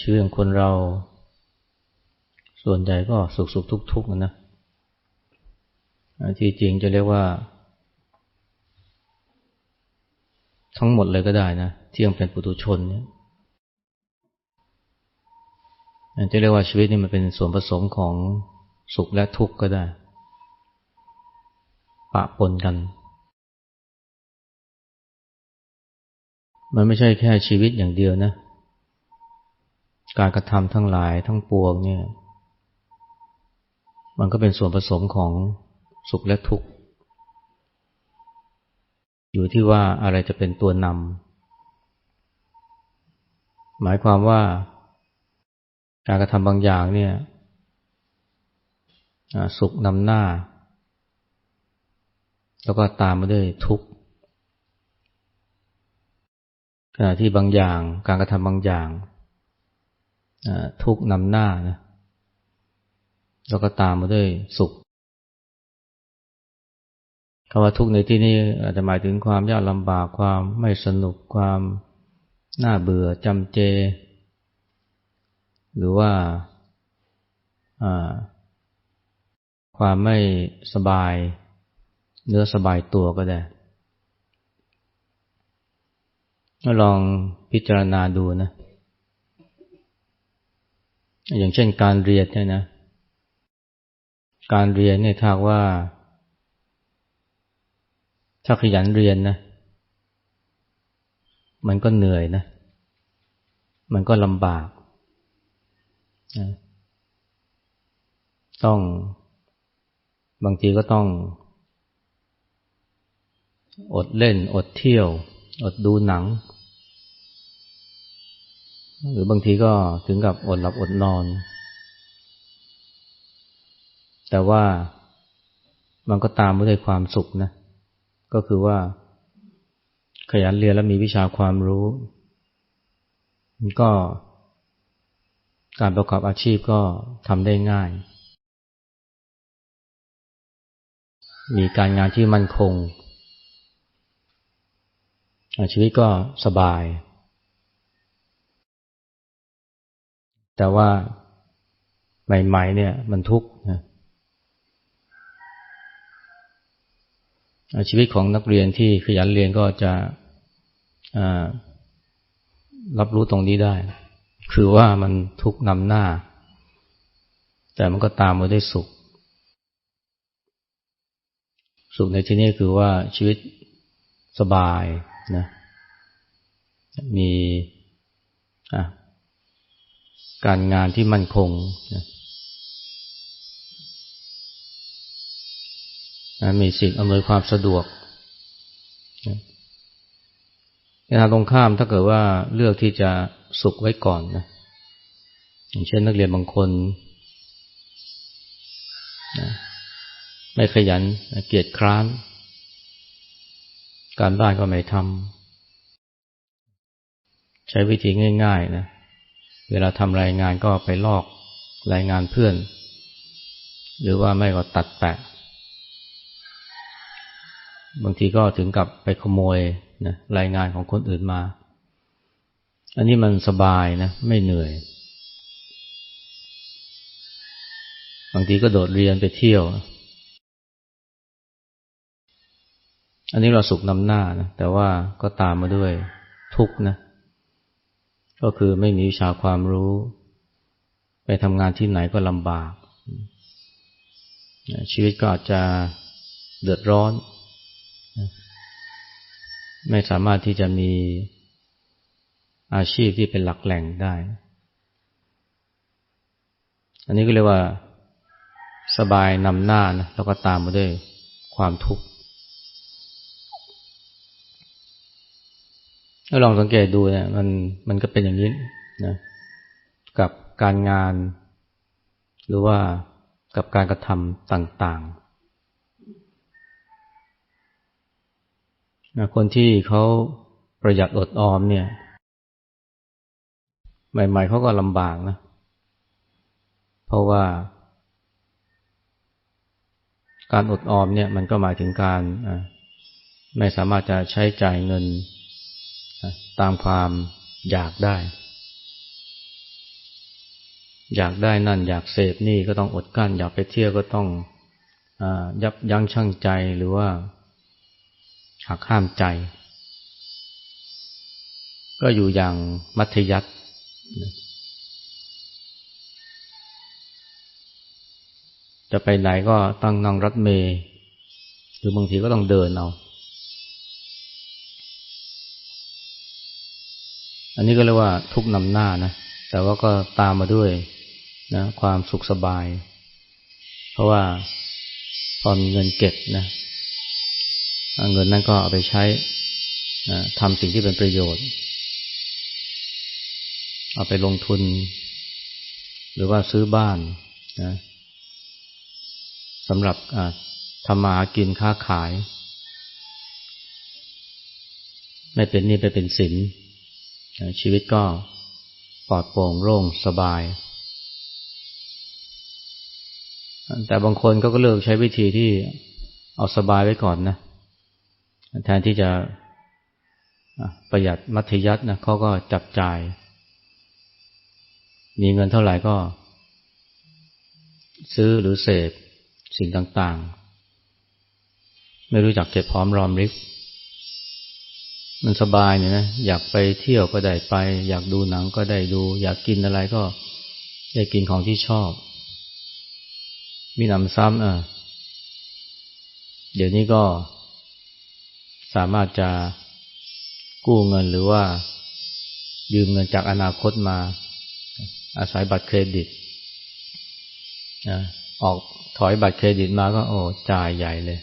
ชีวิตของคนเรา ส่วนใหญ่ก็สุขสุขทุกทุกนะที่จริงจะเรียกว่า ทั้งหมดเลยก็ได้นะที่ยังเป็นปุถุชนเนี่ยจะเรียกว่าชีวิตนี่มันเป็นส่วนผสมของสุขและทุกข์ก็ได้ ปะปนกัน มันไม่ใช่แค่ชีวิตอย่างเดียวนะ การกระทำทั้งหลายทั้งปวงเนี่ย มันก็เป็นส่วนผสมของสุขและทุกข์ อยู่ที่ว่าอะไรจะเป็นตัวนำ หมายความว่า การกระทำบางอย่างเนี่ยสุขนำหน้า แล้วก็ตามมาด้วยทุกข์ขณะที่บางอย่าง การกระทำบางอย่าง ทุกนำหน้านะแล้วก็ตามมาด้วยสุขคำว่าทุกในที่นี้อาจจะหมายถึงความยากลำบากความไม่สนุกความน่าเบื่อจำเจ หรือว่าความไม่สบาย เนื้อสบายตัวก็ได้ลองพิจารณาดูนะ อย่างเช่นการเรียนเนี่ยนะ การเรียนเนี่ยถ้าว่า ถ้าขยันเรียนนะ มันก็เหนื่อยนะ มันก็ลำบากนะต้องบางทีก็ต้อง อดเล่น อดเที่ยว อดดูหนัง หรือบางทีก็ถึงกับอดหลับอดนอน แต่ว่ามันก็ตามมาด้วยความสุขนะ ก็คือว่า ขยันเรียนแล้วมีวิชาความรู้ มันก็ การประกอบอาชีพก็ทำได้ง่าย มีการงานที่มั่นคง ชีวิตก็สบาย แต่ว่าใหม่ ๆ เนี่ย มันทุกข์นะชีวิตของนักเรียนที่ขยันเรียนก็จะรับรู้ตรงนี้ได้ คือว่ามันทุกข์นำหน้า แต่มันก็ตามมาด้วยสุข สุขในที่นี้คือว่าชีวิตสบายนะ มี การงานที่มั่นคงนะมีสิ่งอำนวยความสะดวกในทางตรงข้ามถ้าเกิดว่าเลือกที่จะสุขไว้ก่อนนะอย่างเช่นนักเรียนบางคนนะไม่ขยันเกียจคร้าน การบ้านก็ไม่ทำใช้วิธีง่าย ๆ นะ เวลาทำรายงานก็ไปลอกรายงานเพื่อน หรือว่าไม่ก็ตัดแปะ บางทีก็ถึงกับไปขโมยนะรายงานของคนอื่นมา อันนี้มันสบายนะ ไม่เหนื่อย บางทีก็โดดเรียนไปเที่ยว อันนี้เราสุขนำหน้านะ แต่ว่าก็ตามมาด้วยทุกนะ ก็คือไม่มีวิชาความรู้ ไปทำงานที่ไหนก็ลำบาก ชีวิตก็อาจจะเดือดร้อน ไม่สามารถที่จะมีอาชีพที่เป็นหลักแหล่งได้ อันนี้ก็เรียกว่าสบายนำหน้านะแล้วก็ตามมาด้วยความทุกข์ ถ้าลองสังเกตดูเนี่ยมันมันก็เป็นอย่างนี้นะกับการงาน หรือว่ากับการกระทำต่างๆนะคนที่เขาประหยัดอดออมเนี่ย ใหม่ๆเขาก็ลำบากนะ เพราะว่า การอดออมเนี่ย มันก็หมายถึงการไม่สามารถจะใช้จ่ายเงิน ตามความอยากได้ อยากได้นั่น อยากเสพนี่ก็ต้องอดกั้น อยากไปเที่ยวก็ต้องอยับยั้งชั่งใจหรือว่าหักห้ามใจ ก็อยู่อย่างมัธยัติจะไปไหนก็ต้องนั่งรถเมย์หรือบางทีก็ต้องเดินเอา อันนี้ก็เรียกว่าทุกนำหน้านะ แต่ว่าก็ตามมาด้วยนะความสุขสบาย เพราะว่าพอมีเงินเก็บนะเงินนั้นก็เอาไปใช้นะทำสิ่งที่เป็นประโยชน์ เอาไปลงทุน หรือว่าซื้อบ้านนะสำหรับทำมาหากินค้าขาย ไม่เป็นนี่ไปเป็นสิน ชีวิตก็ปลอดโปร่งโล่งสบาย แต่บางคนก็เลือกใช้วิธีที่เอาสบายไว้ก่อนนะแทนที่จะประหยัดมัธยัตินะเขาก็จับจ่าย มีเงินเท่าไหร่ก็ ซื้อหรือเสพสิ่งต่างๆ ไม่รู้จักเก็บพร้อมรอมริบ มันสบายเนี่ยนะอยากไปเที่ยวก็ได้ไป อยากดูหนังก็ได้ดู อยากกินอะไรก็ได้กินของที่ชอบ มีนำซ้ำอะเดี๋ยวนี้ก็สามารถจะกู้เงินหรือว่า ยืมเงินจากอนาคตมา อาศัยบัตรเครดิตออกถอยบัตรเครดิตมาก็โอ้จ่ายใหญ่เลย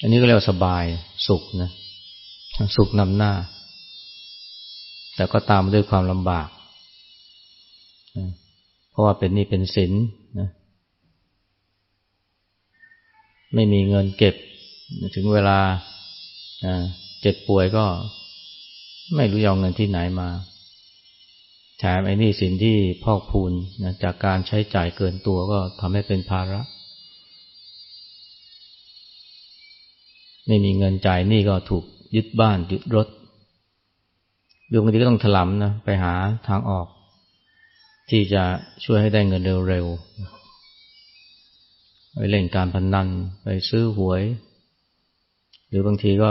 อันนี้ก็เรียกว่าสบายสุขนะสุขนำหน้า แต่ก็ตามด้วยความลำบาก เพราะว่าเป็นนี่เป็นสินนะไม่มีเงินเก็บ ถึงเวลาเจ็บป่วยก็ไม่รู้ยองเงินที่ไหนมาแถมไอ้นี่สินที่พอกพูนนะจากการใช้จ่ายเกินตัวก็ทำให้เป็นภาระ ไม่มีเงินจ่ายนี่ก็ถูกยึดบ้านยึดรถดวงทีก็ต้องถลำนะไปหาทางออก ที่จะช่วยให้ได้เงินเร็วๆไปเล่นการพนนันไปซื้อหวย หรือบางทีก็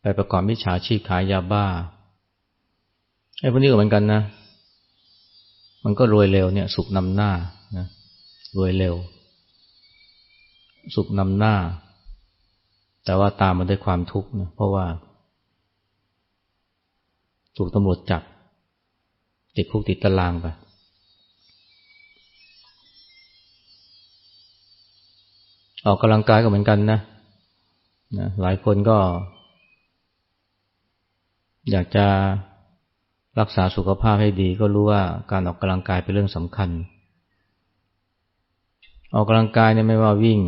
ไปประกอบมิจฉาชีพขายยาบ้าไอ้พวกนี้ก็เหมือนกันนะ มันก็รวยเร็วเนี่ย สุขนำหน้านะรวยเร็ว สุขนำหน้า แต่ว่าตามมาด้วยความทุกข์นะเพราะว่า ถูกตำรวจจับ ติดคุกติดตารางไปออกกำลังกายก็เหมือนกันนะนะ หลายคนก็ อยากจะรักษาสุขภาพให้ดี ก็รู้ว่าการออกกำลังกายเป็นเรื่องสำคัญ ออกกำลังกายเนี่ยไม่ว่าวิ่ง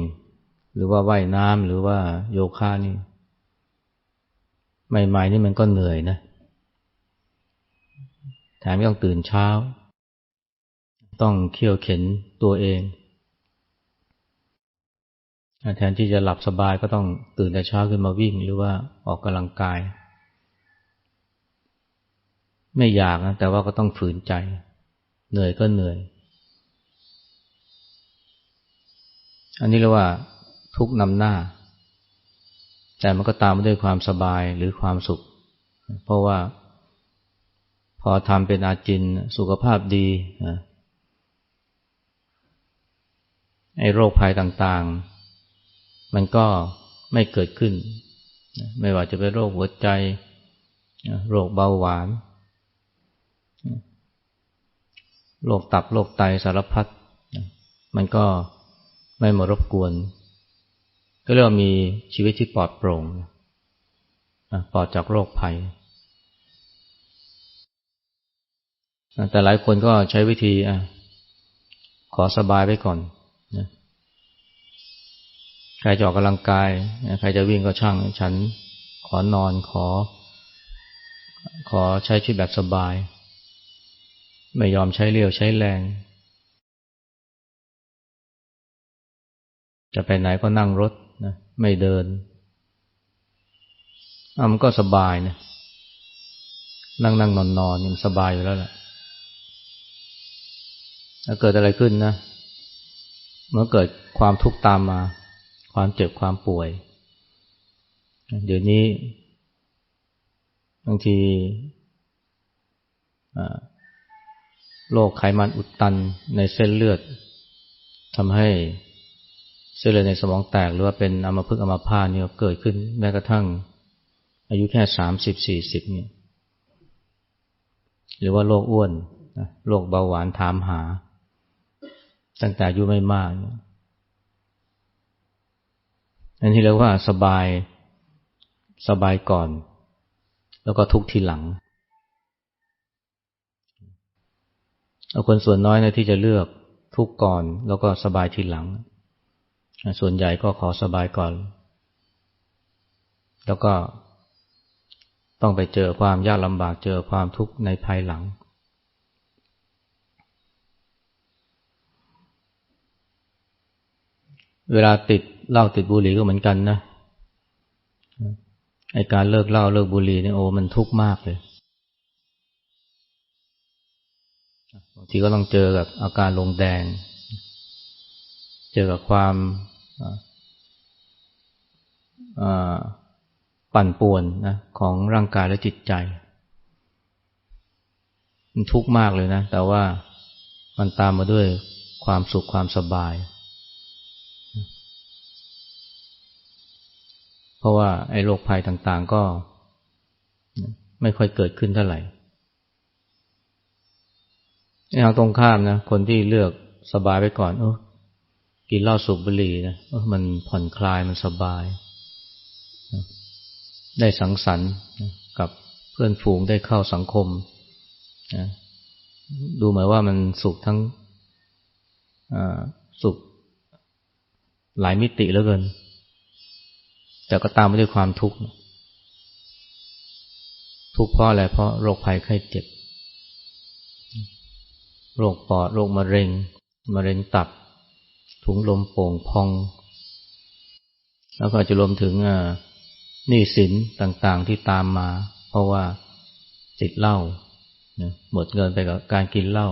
หรือว่าว่ายน้ำหรือว่าโยคะนี่ ใหม่ๆนี่มันก็เหนื่อยนะ แถมต้องตื่นเช้า ต้องเคี่ยวเข็นตัวเอง แทนที่จะหลับสบายก็ต้องตื่นแต่เช้าขึ้นมาวิ่งหรือว่าออกกำลังกาย ไม่อยากนะแต่ว่าก็ต้องฝืนใจ เหนื่อยก็เหนื่อยอันนี้เรียกว่า ทุกนำหน้า แต่มันก็ตามมาด้วยความสบายหรือความสุข เพราะว่า พอทำเป็นอาจินสุขภาพดีไอ้โรคภัยต่างๆ มันก็ไม่เกิดขึ้น ไม่ว่าจะเป็นโรคหัวใจ โรคเบาหวาน โรคตับ โรคไตสารพัด มันก็ไม่มารบกวน ก็เรียกว่ามีชีวิตที่ปลอดโปร่งปลอดจากโรคภัย แต่หลายคนก็ใช้วิธีขอสบายไว้ก่อนใครจะออกกำลังกาย ใครจะวิ่งก็ช่าง ฉันขอนอนขอ ขอใช้ชีวิตแบบสบาย ไม่ยอมใช้เรี่ยวใช้แรง จะไปไหนก็นั่งรถ นะไม่เดินอมันก็สบายนะนั่งนั่งนอนนอนยังสบายอยู่แล้วแหละถ้าเกิดอะไรขึ้นนะเมื่อเกิดความทุกข์ตามมา ความเจ็บความป่วย เดี๋ยวนี้ บางทีโรคไขมันอุดตันในเส้นเลือดทำให้ เส้นเลือดในสมองแตกหรือว่าเป็นอัมพฤกษ์อัมพาตเนี่ยเกิดขึ้นแม้กระทั่ง อายุแค่สามสิบสี่สิบเนี่ยหรือว่าโรคอ้วนโรคเบาหวานถามหา ตั้งแต่อายุไม่มากอันที่เรียกว่าสบายสบายก่อน แล้วก็ทุกทีหลังเอาคนส่วนน้อยนะที่จะเลือกทุกก่อน แล้วก็สบายทีหลัง ส่วนใหญ่ก็ขอสบายก่อน แล้วก็ต้องไปเจอความยากลำบากเจอความทุกข์ในภายหลัง เวลาติดเหล้าติดบุหรี่ก็เหมือนกันนะไอการเลิกเหล้าเลิกบุหรี่เนี่ยโอ้มันทุกข์มากเลยบางทีก็ต้องเจอกับอาการลงแดง เจอกับความ ปั่นป่วนนะของร่างกายและจิตใจ มันทุกข์มากเลยนะ แต่ว่ามันตามมาด้วยความสุขความสบาย เพราะว่าไอ้โรคภัยต่างๆก็ไม่ค่อยเกิดขึ้นเท่าไหร่ในทางตรงข้ามนะ คนที่เลือกสบายไปก่อน เออ กินเหล้าสูบบุหรี่นะมันผ่อนคลายมันสบาย ได้สังสรรค์กับเพื่อนฝูงได้เข้าสังคมนะดูเหมือนว่ามันสุขทั้งสุขหลายมิติแล้วเกิน แต่ก็ตามไปด้วยความทุกข์ ทุกข์เพราะอะไรเพราะโรคภัยไข้เจ็บ โรคปอด โรคมะเร็ง มะเร็งตับ ถุงลมโป่งพอง แล้วก็จะรวมถึงหนี้สินต่างๆที่ตามมา เพราะว่าติดเหล้าหมดเงินไปกับการกินเหล้า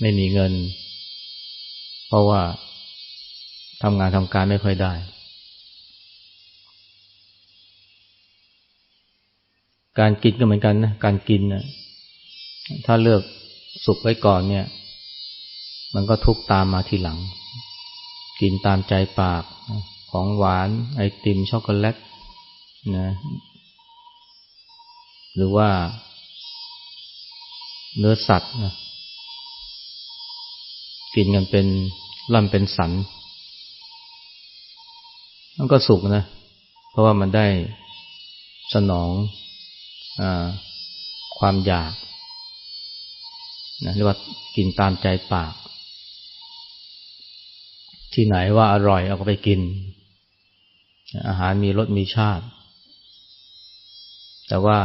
ไม่มีเงิน เพราะว่าทำงานทำการไม่ค่อยได้ การกินก็เหมือนกันนะ การกินนะถ้าเลือก สุกไว้ก่อนเนี่ย มันก็ทุกตามมาทีหลัง กินตามใจปากของหวานไอติมช็อกโกแลตนะหรือว่าเนื้อสัตว์นะกินกันเป็นล่ำเป็นสัน มันก็สุกนะ เพราะว่ามันได้สนองความอยาก นะเรียกว่ากินตามใจปาก ที่ไหนว่าอร่อยเอาก็ไปกิน อาหารมีรสมีชาติ แต่ว่า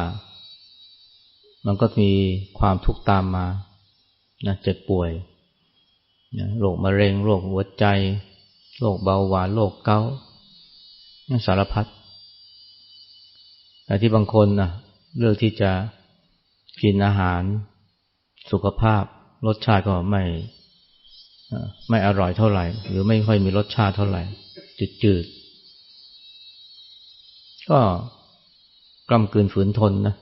มันก็มีความทุกข์ตามมานะเจ็บป่วยโรคมะเร็ง โรคหัวใจ โรคเบาหวาน โรคเกาต์สารพัดแต่ที่บางคนนะเลือกที่จะกินอาหาร สุขภาพ รสชาติก็ไม่ไม่อร่อยเท่าไหร่ หรือไม่ค่อยมีรสชาติเท่าไหร่จืดๆก็กล้ำกืนฝืนทนนะ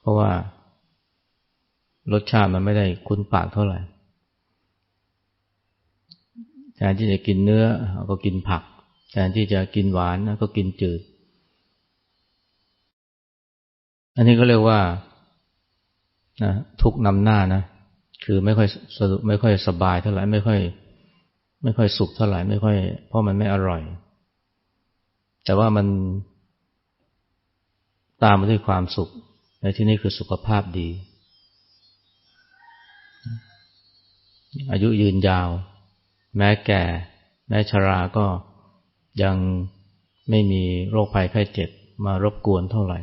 เพราะว่ารสชาติมันไม่ได้คุ้นปากเท่าไหร่แทนที่จะกินเนื้อก็กินผัก แทนที่จะกินหวานก็กินจืด อันนี้ก็เรียกว่า นะทุกนำหน้านะ คือไม่ค่อยสะดไม่ค่อยสบายเท่าไหร่ไม่ค่อย ไม่ค่อยสุขเท่าไหร่ไม่ค่อย เพราะมันไม่อร่อย แต่ว่ามันตามมาด้วยความสุข ในที่นี้คือสุขภาพดี อายุยืนยาว แม้แก่ แม้ชราก็ยังไม่มีโรคภัยไข้เจ็บมารบกวนเท่าไหร่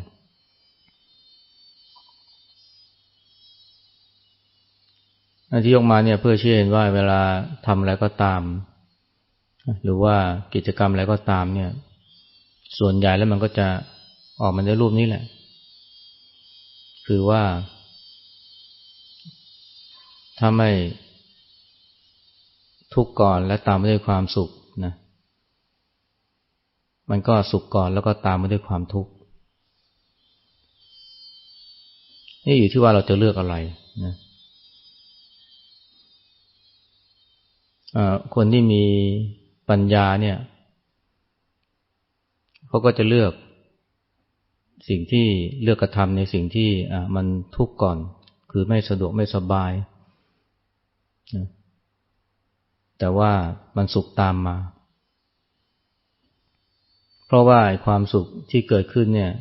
ที่ยกมาเนี่ยเพื่อเชื่อเห็นว่าเวลาทำอะไรก็ตาม หรือว่ากิจกรรมอะไรก็ตามเนี่ย ส่วนใหญ่แล้วมันก็จะออกมาในรูปนี้แหละ คือว่า ถ้าไม่ทุกข์ก่อนและตามมาด้วยความสุขนะ มันก็สุขก่อนแล้วก็ตามมาด้วยความทุกข์นี่อยู่ที่ว่าเราจะเลือกอะไรนะ คนที่มีปัญญาเนี่ยเขาก็จะเลือกสิ่งที่เลือกกระทำในสิ่งที่มันทุกข์ก่อน คือไม่สะดวกไม่สบาย แต่ว่ามันสุขตามมา เพราะว่าความสุขที่เกิดขึ้นเนี่ย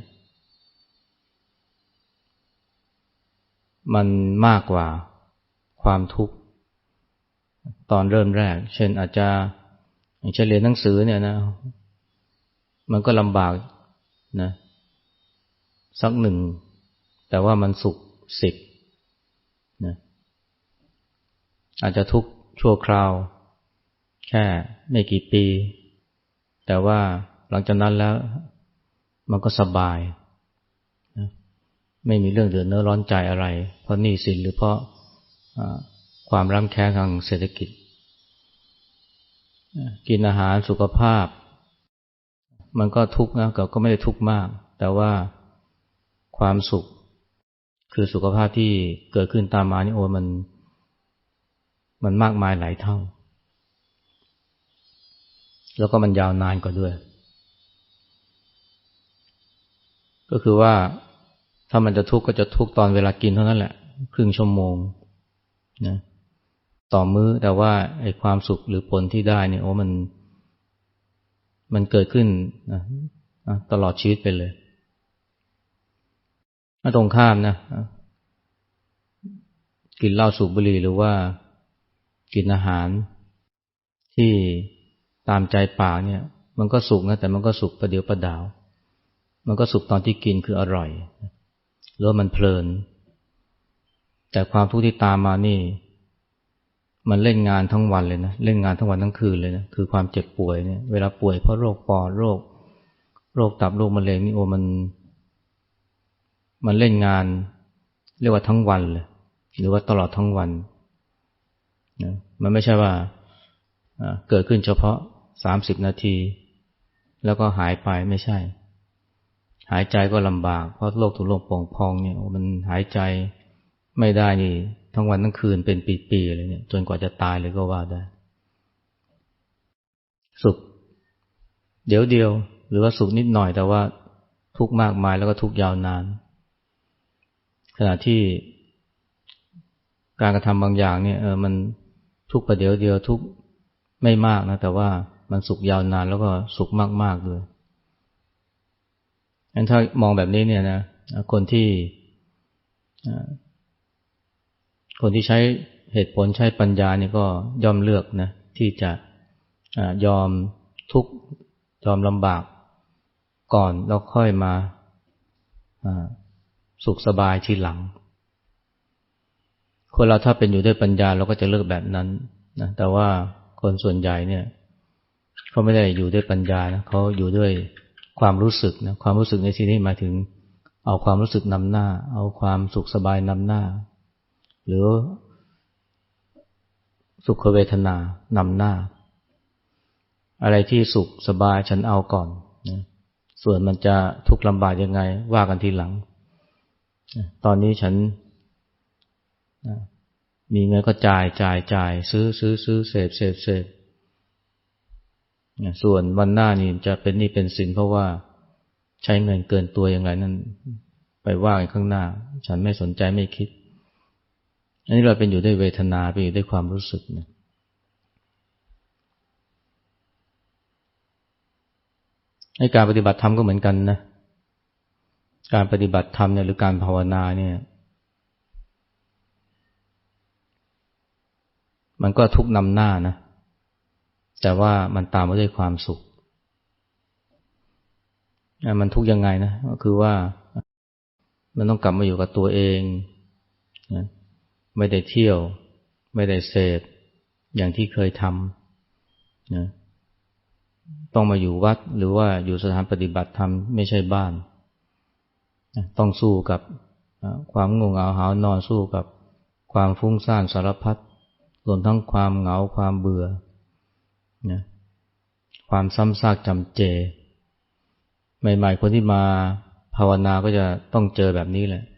มันมากกว่าความทุกข์ ตอนเริ่มแรก เช่นอาจจะอย่างเช่นเรียนหนังสือเนี่ยนะ มันก็ลำบากนะสักหนึ่ง แต่ว่ามันสุขสิบนะอาจจะทุกชั่วคราว แค่ไม่กี่ปี แต่ว่าหลังจากนั้นแล้ว มันก็สบายนะไม่มีเรื่องเดือดเนื้อร้อนใจอะไร เพราะหนี้สินหรือเพราะ ความร่ำแค้นทางเศรษฐกิจ กินอาหารสุขภาพ มันก็ทุกข์นะก็ไม่ได้ทุกข์มาก แต่ว่าความสุข คือสุขภาพที่เกิดขึ้นตามมานี่โอ้มัน มันมากมายหลายเท่า แล้วก็มันยาวนานกว่าด้วย ก็คือว่าถ้ามันจะทุกข์ก็จะทุกข์ตอนเวลากินเท่านั้นแหละ ครึ่งชั่วโมงนะ ต่อมือ้อแต่ว่าไอ้ความสุขหรือผลที่ได้เนี่ยโอ้มันมันเกิดขึ้นนะตลอดชีวิตไปเลยถ้าตรงข้ามนะกินเหล้าสูบบุหรี่หรือว่ากินอาหารที่ตามใจปากเนี่ย มันก็สุกนะแต่มันก็สุกประเดียวประดาว มันก็สุกตอนที่กินคืออร่อยแล้วมันเพลิน แต่ความทุกข์ที่ตามมานี่ มันเล่นงานทั้งวันเลยนะ เล่นงานทั้งวันทั้งคืนเลยนะ คือความเจ็บป่วยเนี่ย เวลาป่วยเพราะโรคปอดโรค โรคตับโรคมะเร็งนี่โอ้มัน มันเล่นงาน เรียกว่าทั้งวันเลย หรือว่าตลอดทั้งวันนะมันไม่ใช่ว่าเกิดขึ้นเฉพาะสามสิบนาที แล้วก็หายไปไม่ใช่ หายใจก็ลำบาก เพราะโรคถุงลมโป่งพองเนี่ยมันหายใจไม่ได้นี่ ทั้งวันทั้งคืนเป็นปีๆเลยเนี่ย จนกว่าจะตายเลยก็ว่าได้ สุข เดี๋ยวเดียว หรือว่าสุขนิดหน่อยแต่ว่าทุกมากมายแล้วก็ทุกยาวนาน ขณะที่การกระทำบางอย่างเนี่ยเออมันทุกประเดี๋ยวเดียวทุกไม่มากนะ แต่ว่ามันสุขยาวนานแล้วก็สุขมาก ๆ ด้วยงั้นถ้ามองแบบนี้เนี่ยนะคนที่ คนที่ใช้เหตุผลใช้ปัญญาเนี่ยก็ยอมเลือกนะที่จะยอมทุกยอมลำบากก่อนแล้วค่อยมาสุขสบายทีหลัง คนเราถ้าเป็นอยู่ด้วยปัญญาเราก็จะเลือกแบบนั้นนะแต่ว่าคนส่วนใหญ่เนี่ยเขาไม่ได้อยู่ด้วยปัญญานะเขาอยู่ด้วยความรู้สึกนะความรู้สึกในที่นี้หมายถึง เอาความรู้สึกนำหน้า เอาความสุขสบายนำหน้า หรือสุขเวทนานำหน้า อะไรที่สุขสบายฉันเอาก่อนนะส่วนมันจะทุกข์ลำบากยังไง ว่ากันทีหลัง ตอนนี้ฉันมีเงินก็จ่ายจ่ายจ่าย ซื้อซื้อซื้อเสพเสพเสพส่วนวันหน้านี่จะเป็นนี่เป็นสินเพราะว่าใช้เงินเกินตัวอย่างไรนั้นไปว่ากันข้างหน้า ฉันไม่สนใจไม่คิด อันนี้เราเป็นอยู่ด้วยเวทนาไปอยู่ด้วยความรู้สึกนะในการปฏิบัติธรรมก็เหมือนกันนะ การปฏิบัติธรรมเนี่ยหรือการภาวนาเนี่ย มันก็ทุกนำหน้านะ แต่ว่ามันตามมาด้วยความสุข มันทุกยังไงนะ ก็คือว่ามันต้องกลับมาอยู่กับตัวเอง ไม่ได้เที่ยว ไม่ได้เสพอย่างที่เคยทำนะต้องมาอยู่วัดหรือว่าอยู่สถานปฏิบัติธรรมไม่ใช่บ้าน ต้องสู้กับความงงเหงาหานอนสู้กับความฟุ้งซ่านสารพัดรวมทั้งความเหงาความเบื่อนะความซ้ำซากจำเจ ใหม่ๆคนที่มาภาวนาก็จะต้องเจอแบบนี้แหละนะ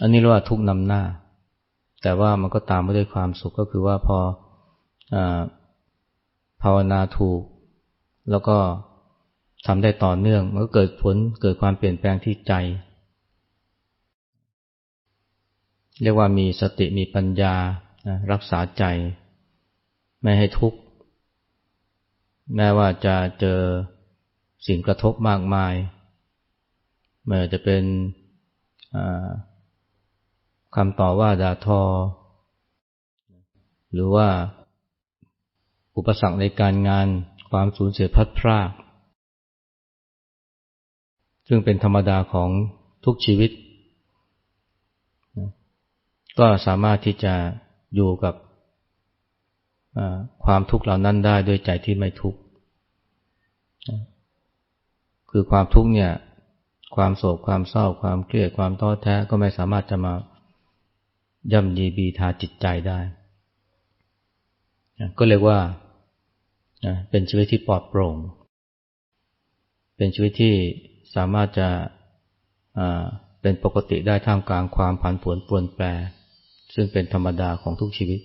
อันนี้เรียกว่าทุกนำหน้า แต่ว่ามันก็ตามมาด้วยความสุขก็คือว่าพออภาวนาถูก แล้วก็ทำได้ต่อเนื่อง มันก็เกิดผลเกิดความเปลี่ยนแปลงที่ใจ เรียกว่ามีสติมีปัญญารักษาใจ ไม่ให้ทุกข์ แม้ว่าจะเจอสิ่งกระทบมากมายไม่ว่าจะเป็น คำต่อว่าด่าทอ หรือว่าอุปสรรคในการงานความสูญเสียพัดพรากซึ่งเป็นธรรมดาของทุกชีวิต ก็สามารถที่จะอยู่กับความทุกข์เหล่านั้นได้ด้วยใจที่ไม่ทุกข์คือความทุกข์เนี่ย ความโศกความเศร้า ความเครียดความท้อแท้ก็ไม่สามารถจะมา ย่ำยีบีทาจิตใจได้ ก็เรียกว่าเป็นชีวิตที่ปลอดโปร่ง เป็นชีวิตที่สามารถจะเป็นปกติได้ท่ามกลางความผันผวนปรวนแปร ซึ่งเป็นธรรมดาของทุกชีวิต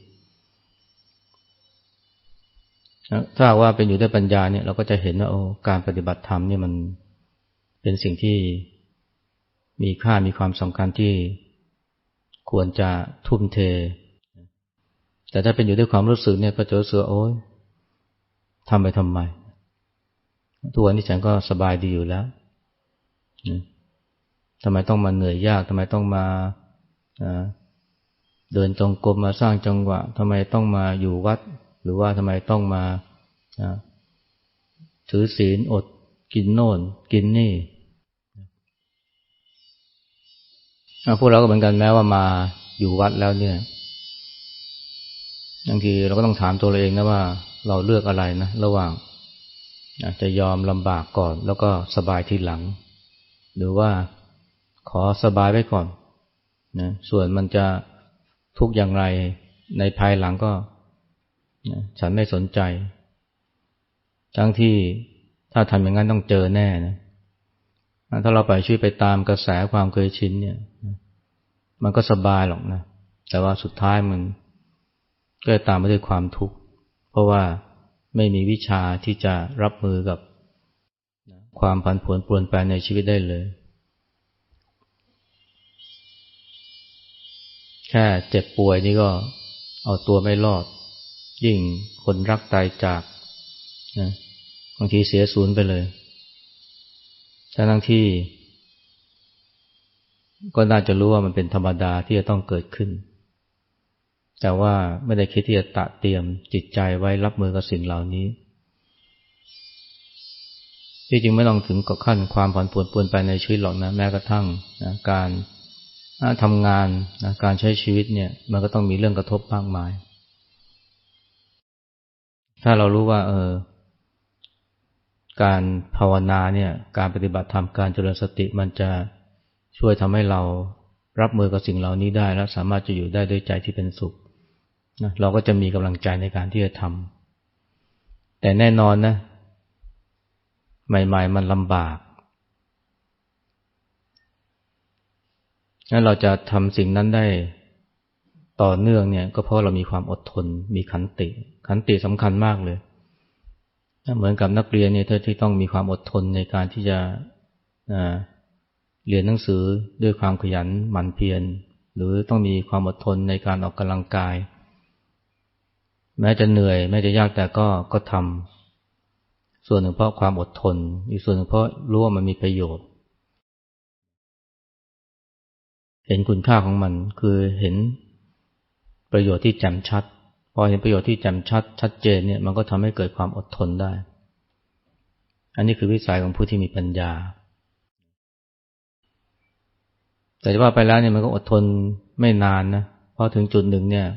ถ้าว่าเป็นอยู่ด้วยปัญญาเนี่ยเราก็จะเห็นว่าโอ้การปฏิบัติธรรมนี่มันเป็นสิ่งที่มีค่ามีความสำคัญที่ ควรจะทุ่มเท แต่ถ้าเป็นอยู่ด้วยความรู้สึกเนี่ยก็จะรู้สึกโอ้ยทำไปทำไมทุกวันนี้ฉันก็สบายดีอยู่แล้วทำไมต้องมาเหนื่อยยากทำไมต้องมาเดินจงกรมมาสร้างจังหวะทำไมต้องมาอยู่วัด หรือว่าทำไมต้องมาถือศีลอดกินโน่น กินนี่ พวกเราก็เหมือนกันแม้ว่ามาอยู่วัดแล้วเนี่ยบางทีเราก็ต้องถามตัวเราเองนะว่าเราเลือกอะไรนะ ระหว่างจะยอมลำบากก่อน แล้วก็สบายทีหลัง หรือว่าขอสบายไว้ก่อนนะส่วนมันจะทุกข์อย่างไรในภายหลังก็นะฉันไม่สนใจ ทั้งที่ถ้าทำอย่างนั้นต้องเจอแน่นะถ้าเราไปช่วยไปตามกระแสความเคยชินเนี่ย มันก็สบายหรอกนะ แต่ว่าสุดท้ายมันก็ตามมาด้วยความทุกข์ เพราะว่าไม่มีวิชาที่จะรับมือกับความผันผวนปรวนแปรในชีวิตได้เลย แค่เจ็บป่วยนี่ก็เอาตัวไม่รอด ยิ่งคนรักตายจากนะบางทีเสียศูนย์ไปเลยทั้งที่ ก็น่าจะรู้ว่ามันเป็นธรรมดาที่จะต้องเกิดขึ้น แต่ว่าไม่ได้คิดที่จะตะเตรียมจิตใจไว้รับมือกับสิ่งเหล่านี้ ที่จริงไม่ต้องถึงกับขั้นความผ่อนปวนปวนไปในชีวิตหรอกนะแม้กระทั่งนะการทำงานนะการใช้ชีวิตเนี่ยมันก็ต้องมีเรื่องกระทบมากมาย ถ้าเรารู้ว่า เออ การภาวนาเนี่ย การปฏิบัติธรรมการเจริญสติมันจะ ช่วยทำให้เรารับมือกับสิ่งเหล่านี้ได้และสามารถจะอยู่ได้ด้วยใจที่เป็นสุขนะเราก็จะมีกำลังใจในการที่จะทำแต่แน่นอนนะใหม่ๆมันลำบากงั้นเราจะทำสิ่งนั้นได้ต่อเนื่องเนี่ยก็เพราะเรามีความอดทน มีขันติ ขันติสำคัญมากเลย เหมือนกับนักเรียนเนี่ยที่ต้องมีความอดทนในการที่จะ เรียนหนังสือด้วยความขยันหมั่นเพียร หรือต้องมีความอดทนในการออกกำลังกาย แม้จะเหนื่อยแม้จะยากแต่ก็ก็ทำส่วนหนึ่งเพราะความอดทน อีกส่วนหนึ่งเพราะรู้ว่ามันมีประโยชน์ เห็นคุณค่าของมันคือเห็นประโยชน์ที่แจ่มชัด พอเห็นประโยชน์ที่แจ่มชัด ชัดเจนเนี่ยมันก็ทำให้เกิดความอดทนได้ อันนี้คือวิสัยของผู้ที่มีปัญญา แต่ว่าไปแล้วเนี่ยมันก็อดทนไม่นานนะเพราะถึงจุดหนึ่งเนี่ย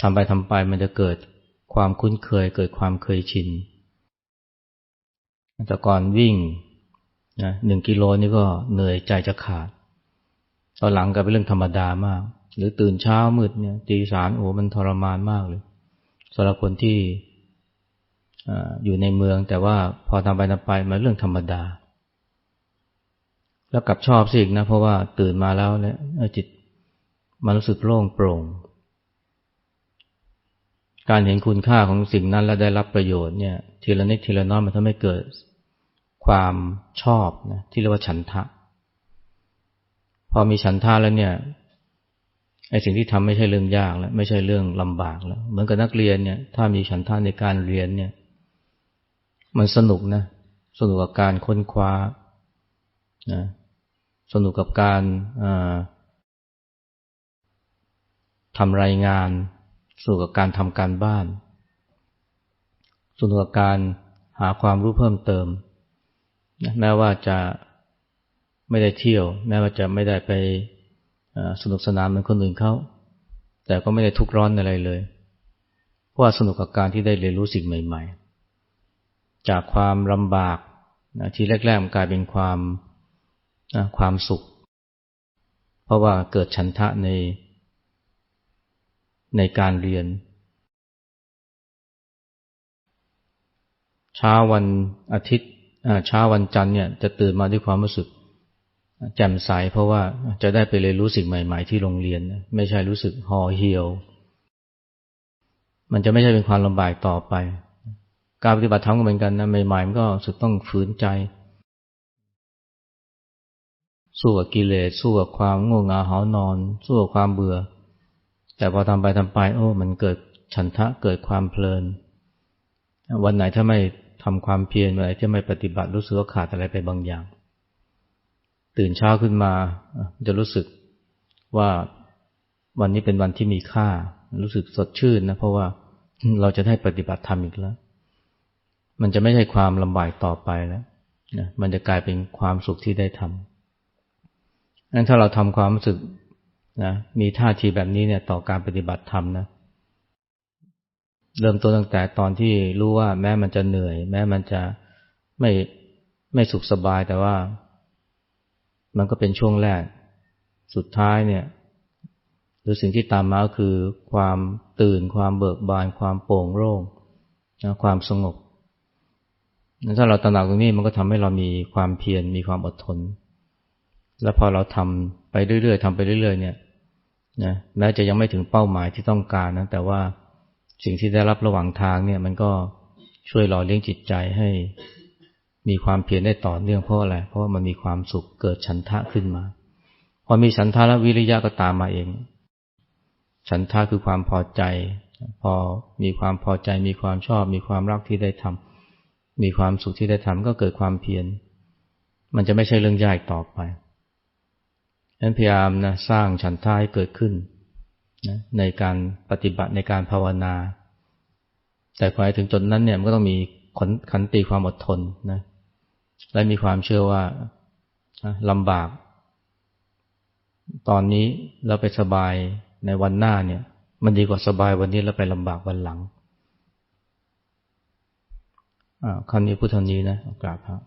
ทำไปทำไปมันจะเกิดความคุ้นเคย เกิดความเคยชินแต่ก่อนวิ่งนะหนึ่งกิโลนี่ก็เหนื่อยใจจะขาด ตอนหลังก็เป็นเรื่องธรรมดามาก หรือตื่นเช้ามืดเนี่ยตีสารโอ้มันทรมานมากเลยสำหรับคนที่อยู่ในเมืองแต่ว่าพอทำไปทำไปมันเรื่องธรรมดา แล้วกลับชอบสิอีกนะ เพราะว่าตื่นมาแล้วเนี่ยจิตมันรู้สึกโล่งโปร่ง การเห็นคุณค่าของสิ่งนั้นและได้รับประโยชน์เนี่ย ทีละนิดทีละน้อยมันทำให้เกิดความชอบนะที่เรียกว่าฉันทะ พอมีฉันทะแล้วเนี่ยไอ้สิ่งที่ทำไม่ใช่เรื่องยากแล้วไม่ใช่เรื่องลำบากแล้ว เหมือนกับนักเรียนเนี่ย ถ้ามีฉันทะในการเรียนเนี่ย มันสนุกนะ สนุกกับการค้นคว้านะ สนุกกับการทำรายงาน สนุกกับการทำการบ้าน สนุกกับการหาความรู้เพิ่มเติม แม้ว่าจะไม่ได้เที่ยว แม้ว่าจะไม่ได้ไปสนุกสนานเหมือนคนอื่นเขาแต่ก็ไม่ได้ทุกข์ร้อนอะไรเลย เพราะว่าสนุกกับการที่ได้เรียนรู้สิ่งใหม่ ๆ จากความลำบากที่แรกๆมันกลายเป็นความ ความสุข เพราะว่าเกิดฉันทะใน ในการเรียน เช้าวันอาทิตย์เช้าวันจันทร์เนี่ยจะตื่นมาด้วยความรู้สึกแจ่มใสเพราะว่าจะได้ไปเรียนรู้สิ่งใหม่ ๆ ที่โรงเรียน ไม่ใช่รู้สึกห่อเหี่ยว มันจะไม่ใช่เป็นความลำบากต่อไป การปฏิบัติธรรมก็เหมือนกันนะใหม่ๆมันก็สุดต้องฝืนใจ สู้กับกิเลสสู้กับความง่วงเหงาหานอน สู้กับความเบื่อ แต่พอทำไปทำไปโอ้ มันเกิดฉันทะเกิดความเพลิน วันไหนถ้าไม่ทำความเพียรอะไรที่ไม่ปฏิบัติรู้สึกว่าขาดอะไรไปบางอย่าง ตื่นเช้าขึ้นมาจะรู้สึกว่าวันนี้เป็นวันที่มีค่า รู้สึกสดชื่นนะเพราะว่าเราจะได้ปฏิบัติธรรมอีกแล้ว มันจะไม่ใช่ความลำบากต่อไปแล้วนะมันจะกลายเป็นความสุขที่ได้ทำ งั้นถ้าเราทำความรู้สึกนะมีท่าทีแบบนี้เนี่ยต่อการปฏิบัติธรรมนะเริ่มต้นตั้งแต่ตอนที่รู้ว่าแม้มันจะเหนื่อย แม้มันจะไม่ไม่สุขสบายแต่ว่า มันก็เป็นช่วงแรก สุดท้ายเนี่ย หรือสิ่งที่ตามมาก็คือความตื่นความเบิกบาน ความโปร่งโล่งนะความสงบถ้าเราตระหนักตรงนี้มันก็ทำให้เรามีความเพียรมีความอดทน แล้วพอเราทำไปเรื่อยๆทำไปเรื่อยๆเนี่ยนะแม้จะยังไม่ถึงเป้าหมายที่ต้องการนะแต่ว่าสิ่งที่ได้รับระหว่างทางเนี่ยมันก็ช่วยหล่อเลี้ยงจิตใจให้มีความเพียรได้ต่อเนื่องเพราะอะไร เพราะว่ามันมีความสุขเกิดฉันทะขึ้นมา พอมีฉันทะและวิริยะก็ตามมาเอง ฉันทะคือความพอใจ พอมีความพอใจมีความชอบ มีความรักที่ได้ทำมีความสุขที่ได้ทำก็เกิดความเพียร มันจะไม่ใช่เรื่องยากต่อไป นั้นพยายามนะสร้างฉันทะให้เกิดขึ้นนะในการปฏิบัติในการภาวนา แต่พอถึงจนนั้นเนี่ยมันก็ต้องมีขนขันติความอดทนนะและมีความเชื่อว่าลำบาก ตอนนี้เราไปสบายในวันหน้าเนี่ย มันดีกว่าสบายวันนี้แล้วไปลำบากวันหลังคำนี้พุทธนี้นะกราบครับ